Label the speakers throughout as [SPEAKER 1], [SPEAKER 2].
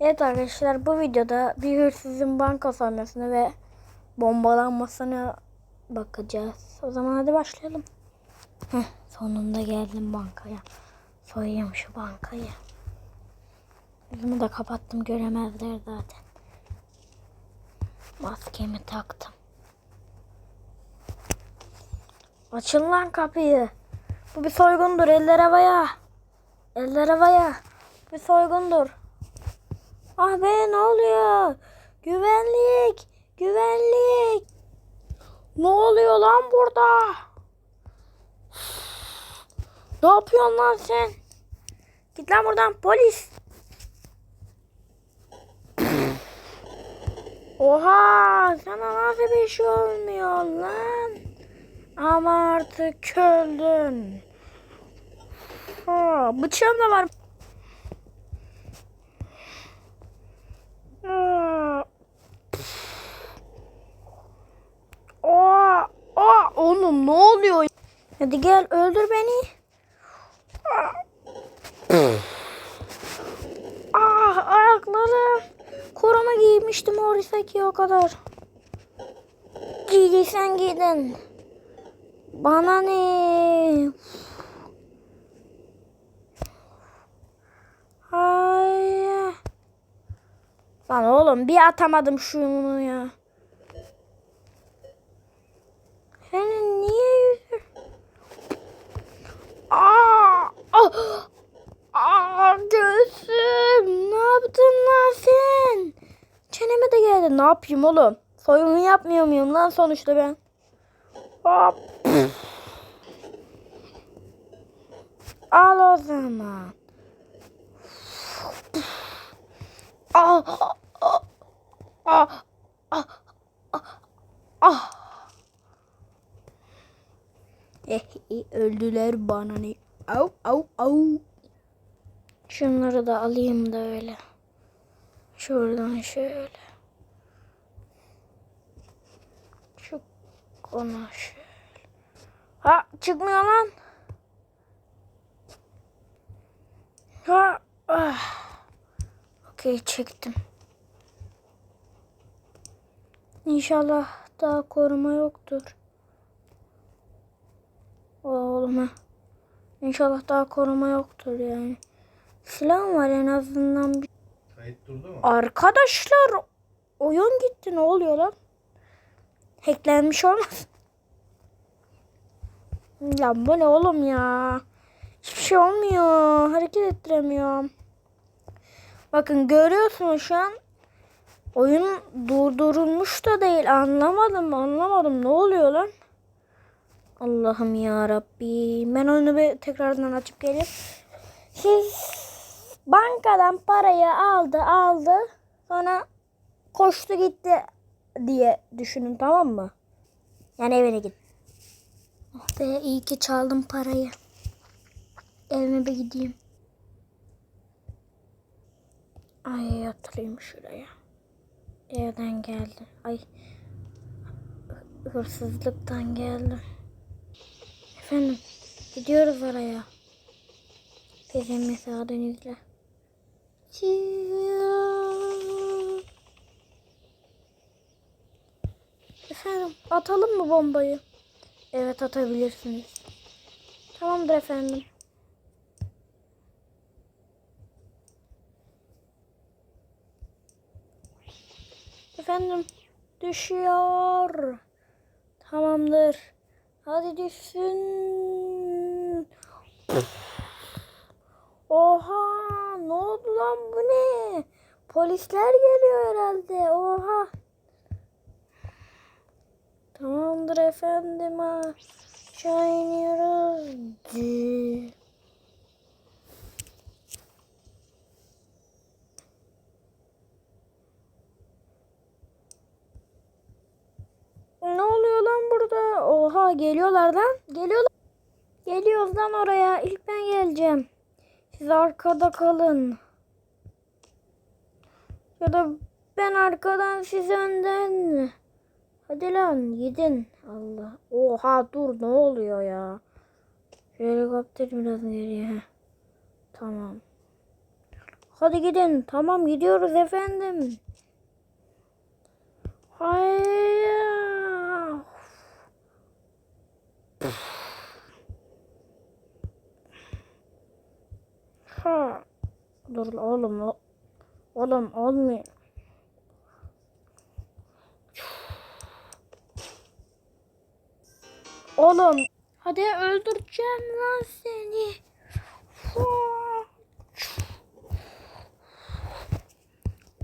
[SPEAKER 1] Evet arkadaşlar bu videoda bir hırsızın banka soymasını ve bombalanmasına bakacağız. O zaman hadi başlayalım. Heh, sonunda geldim bankaya. Soyayım şu bankayı. Yüzümü de kapattım göremezler zaten. Maskemi taktım. Açın lan kapıyı. Bu bir soygundur. Eller havaya. Eller havaya. Bir soygundur. Ah be ne oluyor? Güvenlik. Güvenlik. Ne oluyor lan burada? Ne yapıyorsun lan sen? Git lan buradan polis. Oha sana nasıl bir şey olmuyor lan? Ama artık öldün. Ha, bıçağım da var. Aa, aa, oğlum ne oluyor? Hadi gel öldür beni. Ah ayaklarım. Korona giymiştim Orisaki o kadar. Giydiysen giydin. Bana ne? Hayır. Lan oğlum bir atamadım şunu ya. Senin niye yüzün? Aa! Aa, göğsüm. Ne yaptın lan sen? Çeneme de geldi. Ne yapayım oğlum? Soyunu yapmıyor muyum lan sonuçta ben? Hop. Al o zaman. Ah, ah, ah, ah, ah, eh, öldüler bana ne? Au, au, au. Şunları da alayım da öyle. Şuradan şöyle. Şu ona şöyle. Ha çıkmıyor lan. Ha. Ah. Okey çektim. İnşallah daha koruma yoktur. Oğlum ha. İnşallah daha koruma yoktur yani. Silah var en azından. bir-
[SPEAKER 2] Kayıt durdu mu?
[SPEAKER 1] Arkadaşlar oyun gitti ne oluyor lan? Hacklenmiş olmaz. Ya bu ne oğlum ya? Hiçbir şey olmuyor. Hareket ettiremiyorum. Bakın görüyorsunuz şu an oyun durdurulmuş da değil. Anlamadım anlamadım. Ne oluyor lan? Allah'ım ya Rabbi. Ben oyunu bir tekrardan açıp geleyim. Bankadan parayı aldı aldı. Sonra koştu gitti diye düşünün tamam mı? Yani evine git. Oh be iyi ki çaldım parayı. Evime bir gideyim. Ay yatırayım şuraya. Evden geldi. Ay hırsızlıktan geldi. Efendim gidiyoruz oraya. Bizim müsaadenizle. Efendim atalım mı bombayı? Evet atabilirsiniz. Tamamdır efendim. Efendim düşüyor. Tamamdır. Hadi düşsün. Oha ne oldu lan bu ne? Polisler geliyor herhalde. Oha. Tamamdır efendim. Aşağı iniyoruz. Ne oluyor lan burada? Oha geliyorlar lan. Geliyorlar. Geliyoruz lan oraya. İlk ben geleceğim. Siz arkada kalın. Ya da ben arkadan siz önden. Hadi lan gidin. Allah. Oha dur ne oluyor ya? Helikopter biraz geriye. Tamam. Hadi gidin. Tamam gidiyoruz efendim. Hayır. Ha. Dur oğlum. o- Oğlum olmuyor. Oğlum. Hadi öldüreceğim lan seni.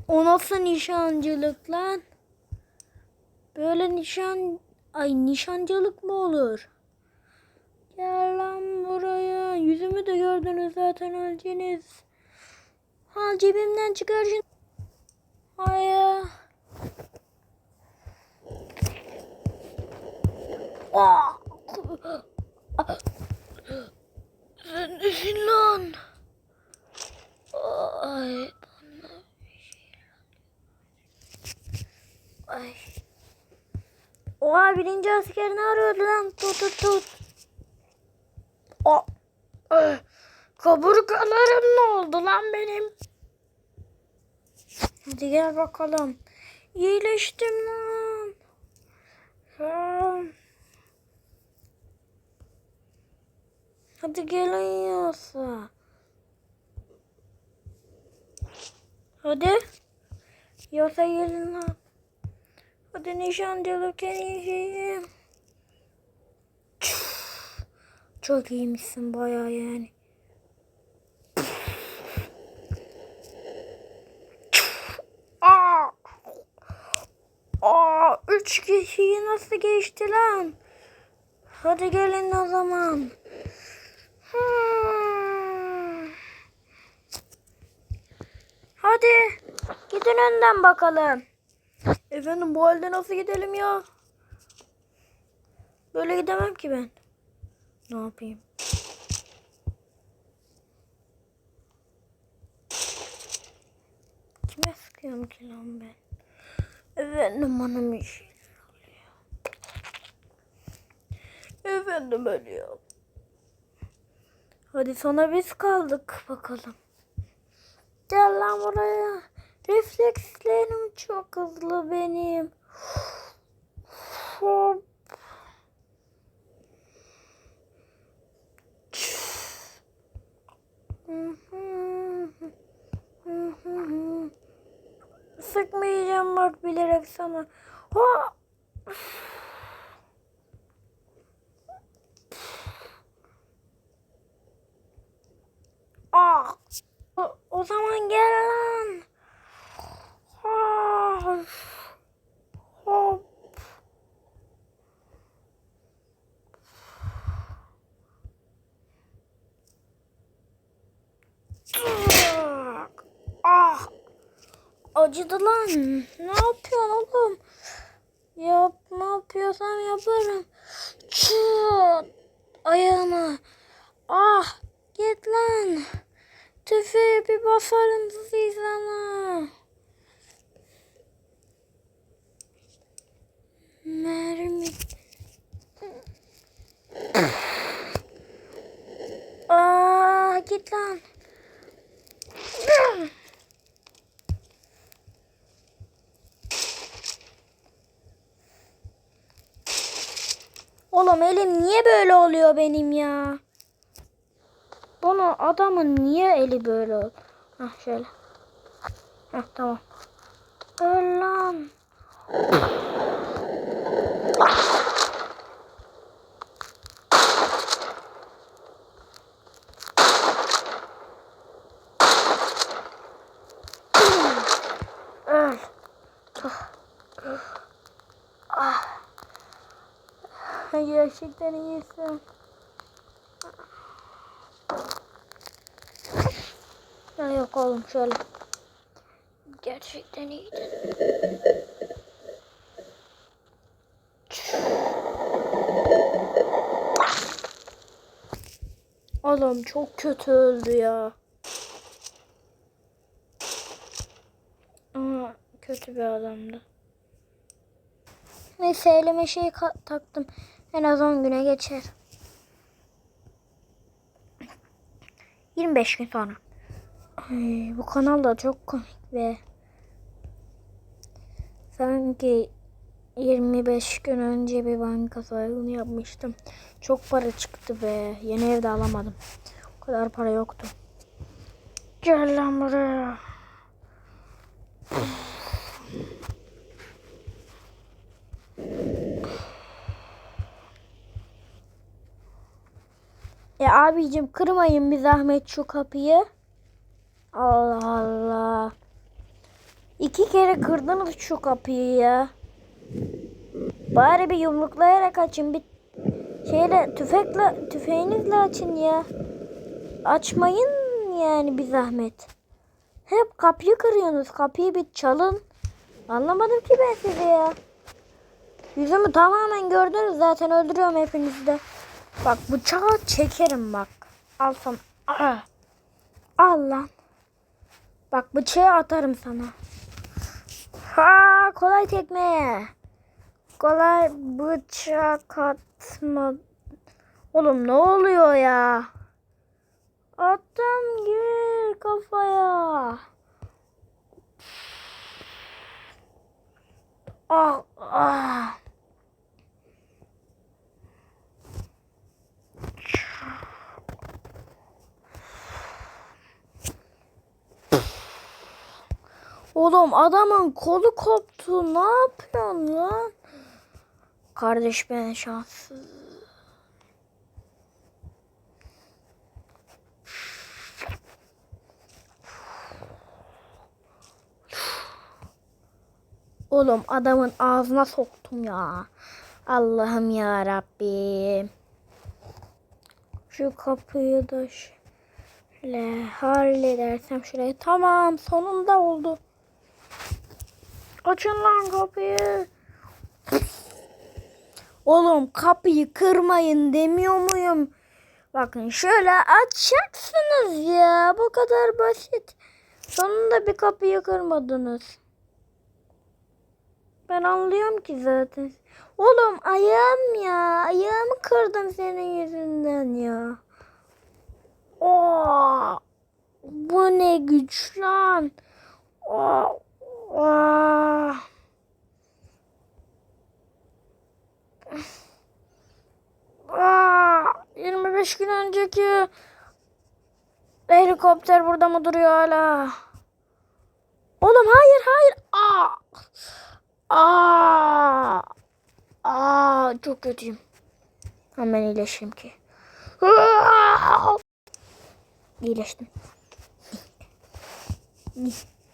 [SPEAKER 1] O nasıl nişancılık lan? Böyle nişan... Ay nişancılık mı olur? Gel lan buraya. Yüzümü de gördünüz zaten öleceğiniz. Al cebimden çıkar şunu. Hayır. Ah! Sen nesin lan? Ay. bana bir şey- Ay. Oha birinci asker ne arıyordu lan? Tut tut tut. Kaburgalarım ne oldu lan benim? Hadi gel bakalım. İyileştim lan. Ha. Hadi gelin yiyorsa. Hadi. Yiyorsa gelin lan. Hadi nişancılık en iyi Çok iyiymişsin bayağı yani. Aa! Aa, üç kişiyi nasıl geçti lan? Hadi gelin o zaman. Hmm. Hadi gidin önden bakalım. Efendim bu halde nasıl gidelim ya? Böyle gidemem ki ben. Ne yapayım? Kime sıkıyorum ki lan ben? Efendim şeyler oluyor. Efendim ölüyor. Hadi sonra biz kaldık bakalım. Gel lan buraya. Reflekslerim çok hızlı benim. Hop. Sıkmayacağım bak bilerek sana. Ha. Ah. O, o zaman gel lan. Ah. Hop. Tık. Ah. Acıdı lan. Ne yapıyorsun oğlum? Yap, ne yapıyorsam yaparım. Çıt. Ayağıma. Ah. Git lan. Tüfeğe bir basarım sizi sana. Mermi. Aa, git lan. Oğlum elim niye böyle oluyor benim ya? Bunu adamın niye eli böyle ol? Hah şöyle. Hah tamam. Öl lan. Öl. Ah. Gerçekten iyisin. Ya yok oğlum şöyle. Gerçekten iyiydin. Oğlum çok kötü öldü ya. Ama kötü bir adamdı. Neyse elime şey ka- taktım. En az 10 güne geçer. 25 gün sonra. Ay, bu kanal da çok komik be. Sanki 25 gün önce bir banka soygunu yapmıştım. Çok para çıktı be. Yeni evde alamadım. O kadar para yoktu. Gel lan buraya. E abicim kırmayın bir zahmet şu kapıyı. Allah Allah. İki kere kırdınız şu kapıyı ya. Bari bir yumruklayarak açın. Bir şeyle tüfekle tüfeğinizle açın ya. Açmayın yani bir zahmet. Hep kapıyı kırıyorsunuz. Kapıyı bir çalın. Anlamadım ki ben sizi ya. Yüzümü tamamen gördünüz zaten öldürüyorum hepinizi de. Bak bıçağı çekerim bak. Al sana. Al lan. Bak bıçağı atarım sana. Ha kolay tekme. Kolay bıçak atma. Oğlum ne oluyor ya? Attım gir kafaya. Ah ah. Oğlum adamın kolu koptu. Ne yapıyorsun lan? Kardeş ben şanssız. Oğlum adamın ağzına soktum ya. Allah'ım ya Rabbim. Şu kapıyı da şöyle halledersem şuraya. Tamam sonunda oldu. Açın lan kapıyı. Oğlum kapıyı kırmayın demiyor muyum? Bakın şöyle açacaksınız ya. Bu kadar basit. Sonunda bir kapıyı kırmadınız. Ben anlıyorum ki zaten. Oğlum ayağım ya. Ayağımı kırdım senin yüzünden ya. Oo, bu ne güç lan. Oo, oo. Aa, 25 gün önceki helikopter burada mı duruyor hala? Oğlum hayır hayır. Aa. Aa. Aa çok kötüyüm. Hemen iyileşeyim ki. Aa! İyileştim.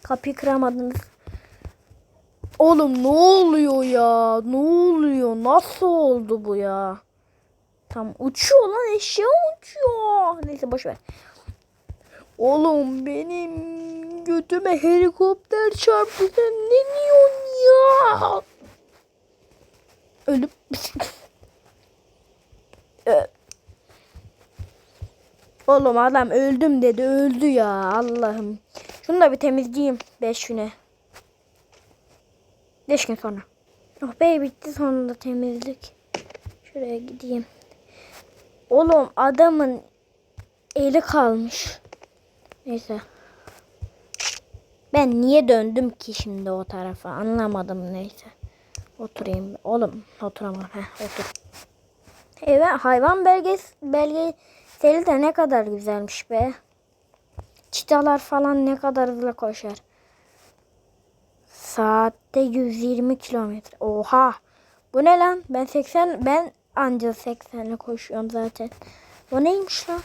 [SPEAKER 1] Kapıyı kıramadınız. Oğlum ne oluyor ya? Ne oluyor? Nasıl oldu bu ya? Tam uçuyor lan eşya uçuyor. Neyse boş ver. Oğlum benim götüme helikopter çarptı. Sen ne diyorsun ya? Ölüp Ö- Oğlum adam öldüm dedi. Öldü ya Allah'ım. Şunu da bir temizleyeyim. 5 güne. 5 gün sonra. Oh be bitti sonunda temizlik. Şuraya gideyim. Oğlum adamın eli kalmış. Neyse. Ben niye döndüm ki şimdi o tarafa anlamadım neyse. Oturayım. Oğlum oturamam. Heh, otur. Evet hayvan belges belgeseli de ne kadar güzelmiş be. Çitalar falan ne kadar hızlı koşar. Saatte 120 kilometre. Oha. Bu ne lan? Ben 80 ben anca 80'le koşuyorum zaten. Bu neymiş lan?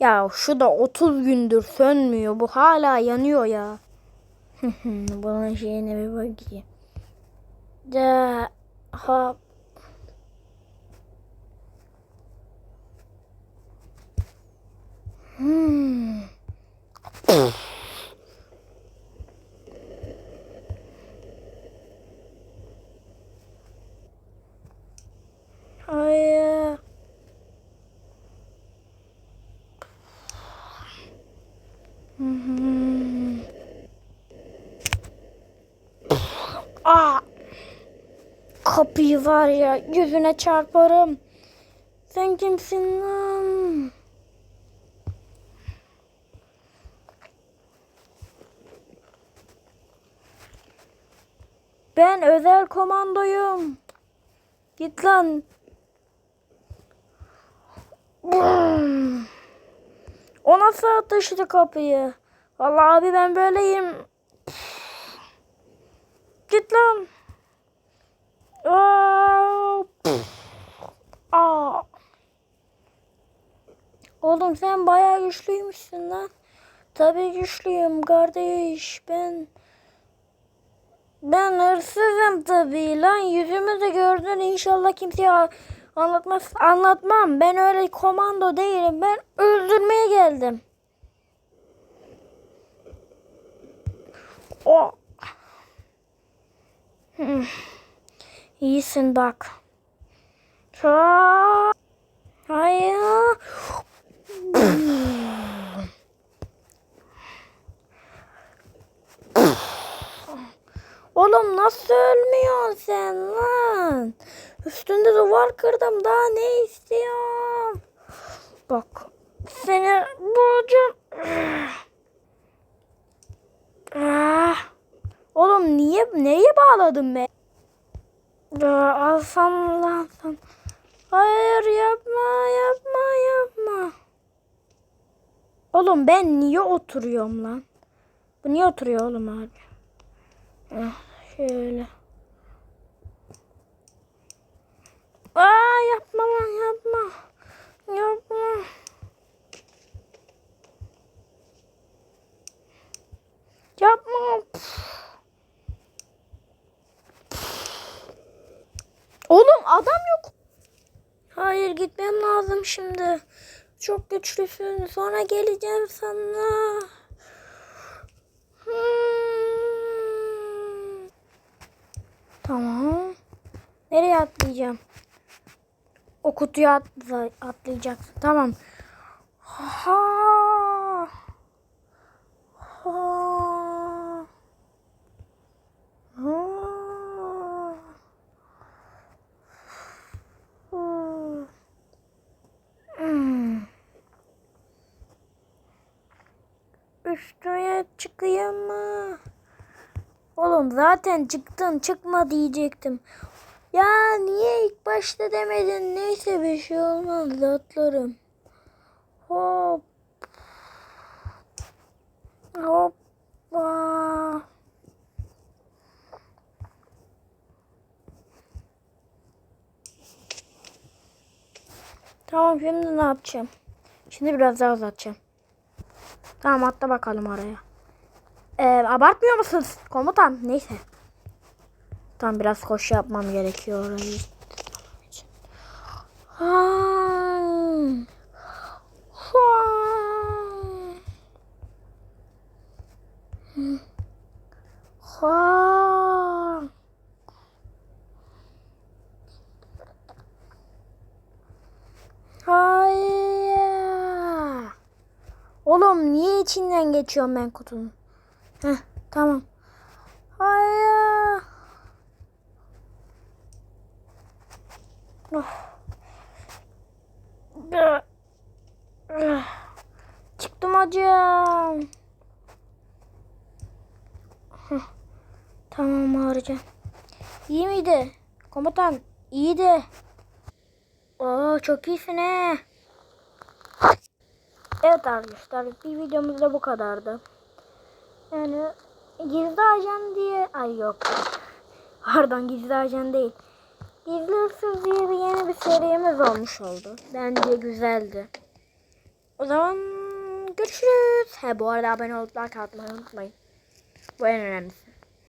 [SPEAKER 1] Ya şu da 30 gündür sönmüyor. Bu hala yanıyor ya. Bunun şeyine bir bakayım. Da hop. Hmm. Bir var ya yüzüne çarparım. Sen kimsin lan? Ben özel komandoyum. Git lan. O nasıl taşıdı kapıyı? Vallahi abi ben böyleyim. Git lan. Aa. Oğlum sen bayağı güçlüymüşsün lan. Tabii güçlüyüm kardeş. Ben ben hırsızım tabii lan. Yüzümü de gördün inşallah kimseye anlatmaz anlatmam. Ben öyle komando değilim. Ben öldürmeye geldim. O. Hmm. İyisin bak. Çok. Hayır. Oğlum nasıl ölmüyorsun sen lan? Üstünde duvar kırdım daha ne istiyorsun? Bak seni bulacağım. Ah. Oğlum niye neye bağladın be? Ya, alsam lan. Hayır yapma yapma yapma. Oğlum ben niye oturuyorum lan? Bu niye oturuyor oğlum abi? Ah, şöyle. Aa yapma lan yapma. Yapma. Yapma. Oğlum adam yok. Hayır gitmem lazım şimdi. Çok güçlüsün. Sonra geleceğim sana. Hmm. Tamam. Nereye atlayacağım? O kutuya atla, atlayacaksın. Tamam. Ha. Ha. Hmm. Üstüne çıkayım mı? Oğlum zaten çıktın çıkma diyecektim. Ya niye ilk başta demedin? Neyse bir şey olmaz atlarım. Hop. Hoppa. Tamam şimdi ne yapacağım? Şimdi biraz daha uzatacağım. Tamam atla bakalım oraya. Ee, abartmıyor musunuz komutan? Neyse. Tam biraz koşu yapmam gerekiyor orayı. Ha. Hayır. Oğlum niye içinden geçiyorum ben kutunun? Heh, tamam. Hayır. Oh. Çıktım hocam. Tamam harcam. İyi miydi? Komutan iyiydi. Oo çok iyisin he. Evet arkadaşlar bir videomuz da bu kadardı. Yani gizli ajan diye ay yok. Pardon gizli ajan değil. Gizli hırsız diye bir yeni bir serimiz olmuş oldu. Bence güzeldi. O zaman görüşürüz. He bu arada abone olup like atmayı unutmayın. Bu en önemlisi.